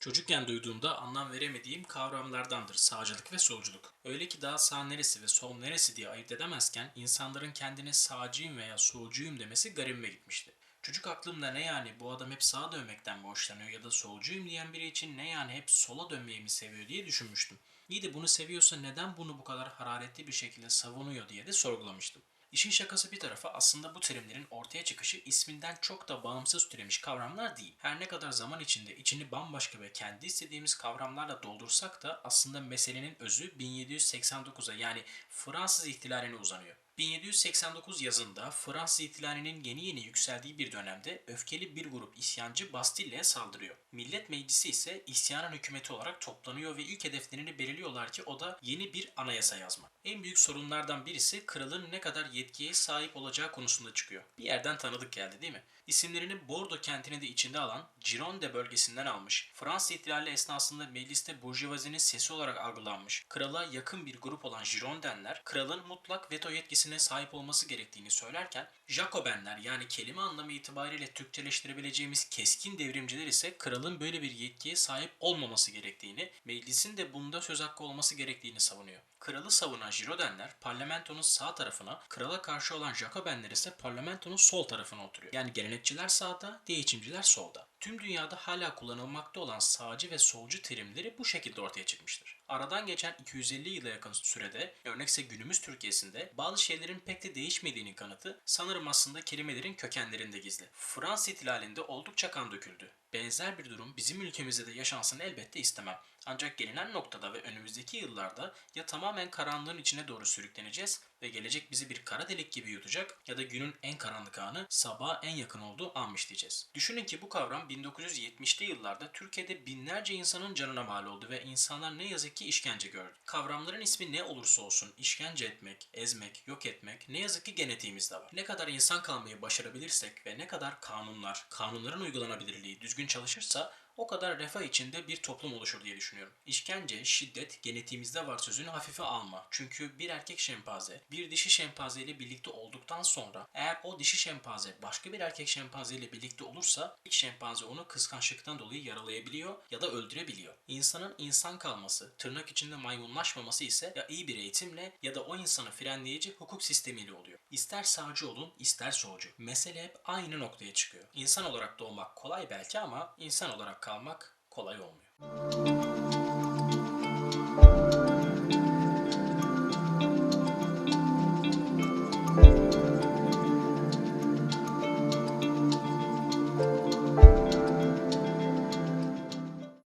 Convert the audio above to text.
Çocukken duyduğumda anlam veremediğim kavramlardandır sağcılık ve solculuk. Öyle ki daha sağ neresi ve sol neresi diye ayırt edemezken insanların kendine sağcıyım veya solcuyum demesi garibime gitmişti. Çocuk aklımda ne yani bu adam hep sağa dönmekten mi hoşlanıyor ya da solcuyum diyen biri için ne yani hep sola dönmeyi mi seviyor diye düşünmüştüm. İyi de bunu seviyorsa neden bunu bu kadar hararetli bir şekilde savunuyor diye de sorgulamıştım. İşin şakası bir tarafa aslında bu terimlerin ortaya çıkışı isminden çok da bağımsız türemiş kavramlar değil. Her ne kadar zaman içinde içini bambaşka ve kendi istediğimiz kavramlarla doldursak da aslında meselenin özü 1789'a yani Fransız ihtilaline uzanıyor. 1789 yazında Fransız ihtilalinin yeni yeni yükseldiği bir dönemde öfkeli bir grup isyancı Bastille'ye saldırıyor. Millet Meclisi ise isyanın hükümeti olarak toplanıyor ve ilk hedeflerini belirliyorlar ki o da yeni bir anayasa yazma. En büyük sorunlardan birisi kralın ne kadar yetkiye sahip olacağı konusunda çıkıyor. Bir yerden tanıdık geldi değil mi? İsimlerini Bordo kentini de içinde alan Gironde bölgesinden almış. Fransız ihtilali esnasında mecliste burjuvazinin sesi olarak algılanmış. Krala yakın bir grup olan Girondenler, kralın mutlak veto yetkisine sahip olması gerektiğini söylerken, Jacobenler yani kelime anlamı itibariyle Türkçeleştirebileceğimiz keskin devrimciler ise kralın böyle bir yetkiye sahip olmaması gerektiğini, meclisin de bunda söz hakkı olması gerektiğini savunuyor. Kralı savunan Girodenler parlamentonun sağ tarafına, krala karşı olan Jacobenler ise parlamentonun sol tarafına oturuyor. Yani gelenekçiler sağda, değişimciler solda. Tüm dünyada hala kullanılmakta olan sağcı ve solcu terimleri bu şekilde ortaya çıkmıştır. Aradan geçen 250 yıla yakın sürede, örnekse günümüz Türkiye'sinde bazı şeylerin pek de değişmediğinin kanıtı sanırım aslında kelimelerin kökenlerinde gizli. Fransız ihtilalinde oldukça kan döküldü. Benzer bir durum bizim ülkemizde de yaşansın elbette istemem. Ancak gelinen noktada ve önümüzdeki yıllarda ya tamamen karanlığın içine doğru sürükleneceğiz ve gelecek bizi bir kara delik gibi yutacak ya da günün en karanlık anı sabaha en yakın olduğu anmış diyeceğiz. Düşünün ki bu kavram 1970'li yıllarda Türkiye'de binlerce insanın canına mal oldu ve insanlar ne yazık ki işkence gördü. Kavramların ismi ne olursa olsun işkence etmek, ezmek, yok etmek ne yazık ki genetiğimizde var. Ne kadar insan kalmayı başarabilirsek ve ne kadar kanunlar, kanunların uygulanabilirliği düzgün çalışırsa o kadar refah içinde bir toplum oluşur diye düşünüyorum. İşkence, şiddet genetiğimizde var sözünü hafife alma. Çünkü bir erkek şempanze bir dişi şempanze ile birlikte olduktan sonra eğer o dişi şempanze başka bir erkek şempanze ile birlikte olursa ilk şempanze onu kıskançlıktan dolayı yaralayabiliyor ya da öldürebiliyor. İnsanın insan kalması, tırnak içinde maymunlaşmaması ise ya iyi bir eğitimle ya da o insanı frenleyici hukuk sistemiyle oluyor. İster sağcı olun, ister solcu. Mesele hep aynı noktaya çıkıyor. İnsan olarak doğmak kolay belki ama insan olarak kalmak kolay olmuyor.